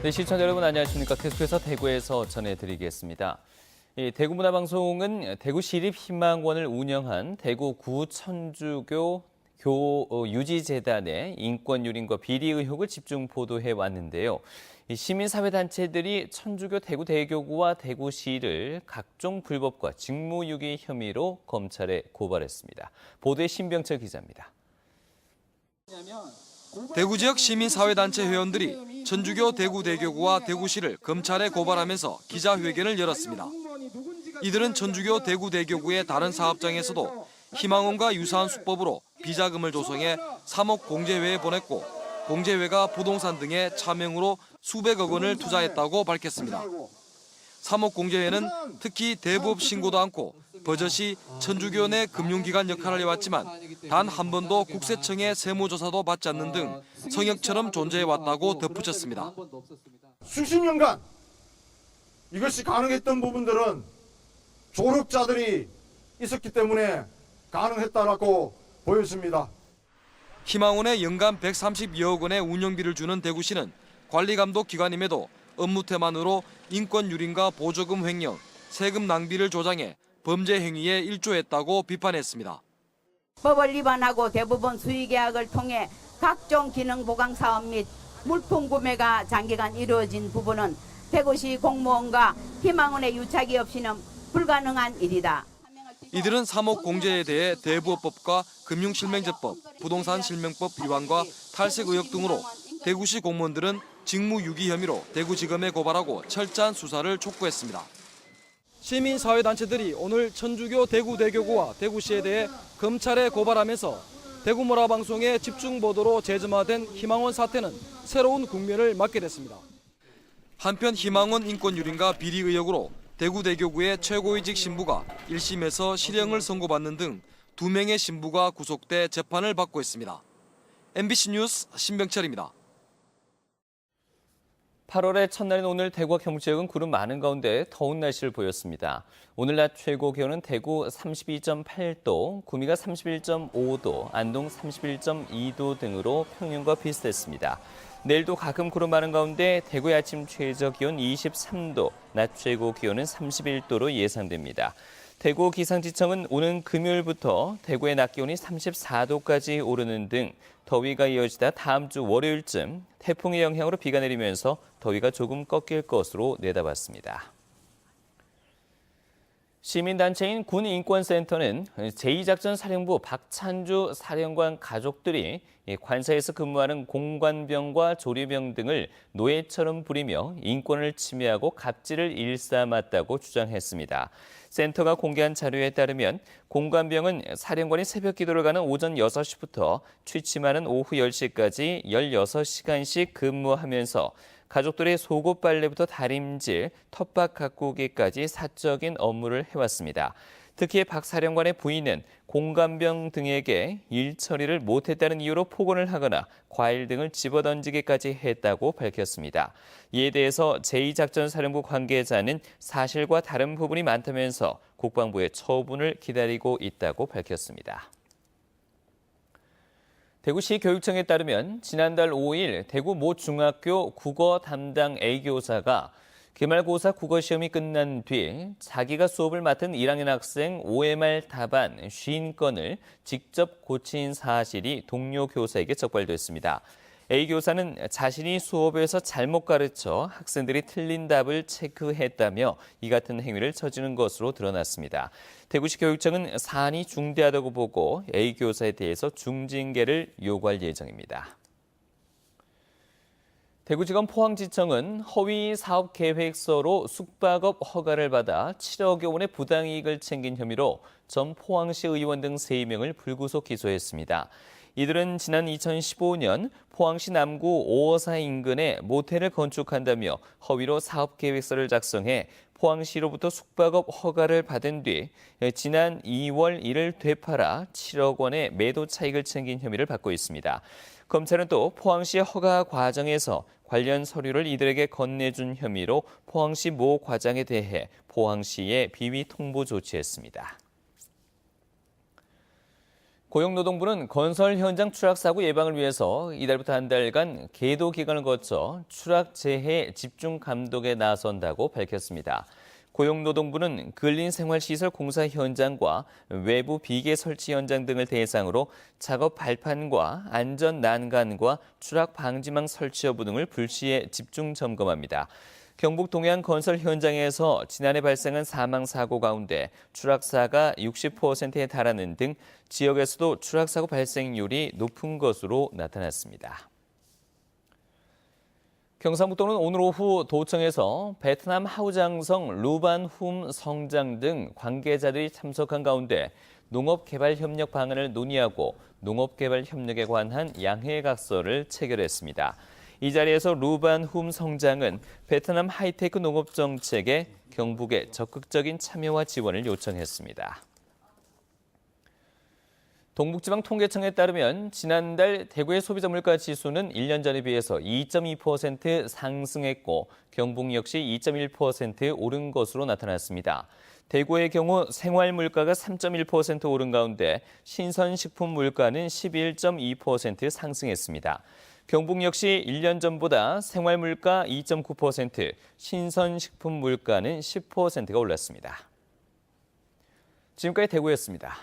네, 시청자 여러분 안녕하십니까. 계속해서 대구에서 전해드리겠습니다. 이 대구문화방송은 대구시립희망원을 운영한 대구 구천주교 교 어, 유지재단의 인권유린과 비리 의혹을 집중 보도해 왔는데요. 이 시민사회단체들이 천주교 대구대교구와 대구시를 각종 불법과 직무유기 혐의로 검찰에 고발했습니다. 보도에 신병철 기자입니다. 대구 지역 시민사회단체 회원들이 천주교 대구대교구와 대구시를 검찰에 고발하면서 기자회견을 열었습니다. 이들은 천주교 대구대교구의 다른 사업장에서도 희망원과 유사한 수법으로 비자금을 조성해 3억 공제회에 보냈고 공제회가 부동산 등의 차명으로 수백억 원을 투자했다고 밝혔습니다. 3억 공제회는 특히 대부업 신고도 않고 버젓이 천주교 내 금융기관 역할을 해왔지만 단 한 번도 국세청의 세무조사도 받지 않는 등 성역처럼 존재해왔다고 덧붙였습니다. 수십 년간 이것이 가능했던 부분들은 조력자들이 있었기 때문에 가능했다라고 보여집니다. 희망원에 연간 132억 원의 운영비를 주는 대구시는 관리감독 기관임에도 업무 태만으로 인권 유린과 보조금 횡령, 세금 낭비를 조장해 범죄 행위에 일조했다고 비판했습니다. 법을 위반하고 대부분 수의 계약을 통해 각종 기능 보강 사업 및 물품 구매가 장기간 이루어진 부분은 대구시 공무원과 희망원의 유착이 없이는 불가능한 일이다. 이들은 3억 공제에 대해 대부업법과 금융실명제법, 부동산실명법 위반과 탈색 의혹 등으로 대구시 공무원들은 직무유기 혐의로 대구지검에 고발하고 철저한 수사를 촉구했습니다. 시민사회단체들이 오늘 천주교 대구대교구와 대구시에 대해 검찰에 고발하면서 대구문화방송의 집중 보도로 재점화된 희망원 사태는 새로운 국면을 맞게 됐습니다. 한편 희망원 인권유린과 비리 의혹으로 대구대교구의 최고위직 신부가 1심에서 실형을 선고받는 등 두 명의 신부가 구속돼 재판을 받고 있습니다. MBC 뉴스 신병철입니다. 8월의 첫날인 오늘 대구와 경북 지역은 구름 많은 가운데 더운 날씨를 보였습니다. 오늘 낮 최고 기온은 대구 32.8도, 구미가 31.5도, 안동 31.2도 등으로 평년과 비슷했습니다. 내일도 가끔 구름 많은 가운데 대구의 아침 최저 기온 23도, 낮 최고 기온은 31도로 예상됩니다. 대구 기상지청은 오는 금요일부터 대구의 낮 기온이 34도까지 오르는 등 더위가 이어지다 다음 주 월요일쯤 태풍의 영향으로 비가 내리면서 더위가 조금 꺾일 것으로 내다봤습니다. 시민단체인 군인권센터는 제2작전 사령부 박찬주 사령관 가족들이 관사에서 근무하는 공관병과 조리병 등을 노예처럼 부리며 인권을 침해하고 갑질을 일삼았다고 주장했습니다. 센터가 공개한 자료에 따르면 공관병은 사령관이 새벽 기도를 가는 오전 6시부터 취침하는 오후 10시까지 16시간씩 근무하면서 가족들의 속옷 빨래부터 다림질, 텃밭 가꾸기까지 사적인 업무를 해왔습니다. 특히 박 사령관의 부인은 공감병 등에게 일 처리를 못했다는 이유로 폭언을 하거나 과일 등을 집어던지기까지 했다고 밝혔습니다. 이에 대해서 제2작전사령부 관계자는 사실과 다른 부분이 많다면서 국방부의 처분을 기다리고 있다고 밝혔습니다. 대구시 교육청에 따르면 지난달 5일 대구 모 중학교 국어 담당 A교사가 기말고사 국어 시험이 끝난 뒤 자기가 수업을 맡은 1학년 학생 OMR 답안 50건을 직접 고친 사실이 동료 교사에게 적발됐습니다. A 교사는 자신이 수업에서 잘못 가르쳐 학생들이 틀린 답을 체크했다며 이 같은 행위를 저지른 것으로 드러났습니다. 대구시 교육청은 사안이 중대하다고 보고 A 교사에 대해서 중징계를 요구할 예정입니다. 대구지검 포항지청은 허위 사업 계획서로 숙박업 허가를 받아 7억여 원의 부당이익을 챙긴 혐의로 전 포항시 의원 등 3명을 불구속 기소했습니다. 이들은 지난 2015년 포항시 남구 5호사 인근에 모텔을 건축한다며 허위로 사업 계획서를 작성해 포항시로부터 숙박업 허가를 받은 뒤 지난 2월 이를 되팔아 7억 원의 매도 차익을 챙긴 혐의를 받고 있습니다. 검찰은 또 포항시 허가 과정에서 관련 서류를 이들에게 건네준 혐의로 포항시 모 과장에 대해 포항시에 비위 통보 조치했습니다. 고용노동부는 건설 현장 추락 사고 예방을 위해서 이달부터 한 달간 계도 기간을 거쳐 추락 재해 집중 감독에 나선다고 밝혔습니다. 고용노동부는 근린 생활시설 공사 현장과 외부 비계 설치 현장 등을 대상으로 작업 발판과 안전 난간과 추락 방지망 설치 여부 등을 불시에 집중 점검합니다. 경북 동해안 건설 현장에서 지난해 발생한 사망 사고 가운데 추락사가 60%에 달하는 등 지역에서도 추락사고 발생률이 높은 것으로 나타났습니다. 경상북도는 오늘 오후 도청에서 베트남 하우장성 루반훔 성장 등 관계자들이 참석한 가운데 농업개발협력 방안을 논의하고 농업개발협력에 관한 양해각서를 체결했습니다. 이 자리에서 루반훔 성장은 베트남 하이테크 농업 정책에 경북의 적극적인 참여와 지원을 요청했습니다. 동북지방 통계청에 따르면 지난달 대구의 소비자 물가 지수는 1년 전에 비해서 2.2% 상승했고 경북 역시 2.1% 오른 것으로 나타났습니다. 대구의 경우 생활 물가가 3.1% 오른 가운데 신선식품 물가는 11.2% 상승했습니다. 경북 역시 1년 전보다 생활 물가 2.9%, 신선식품 물가는 10%가 올랐습니다. 지금까지 대구였습니다.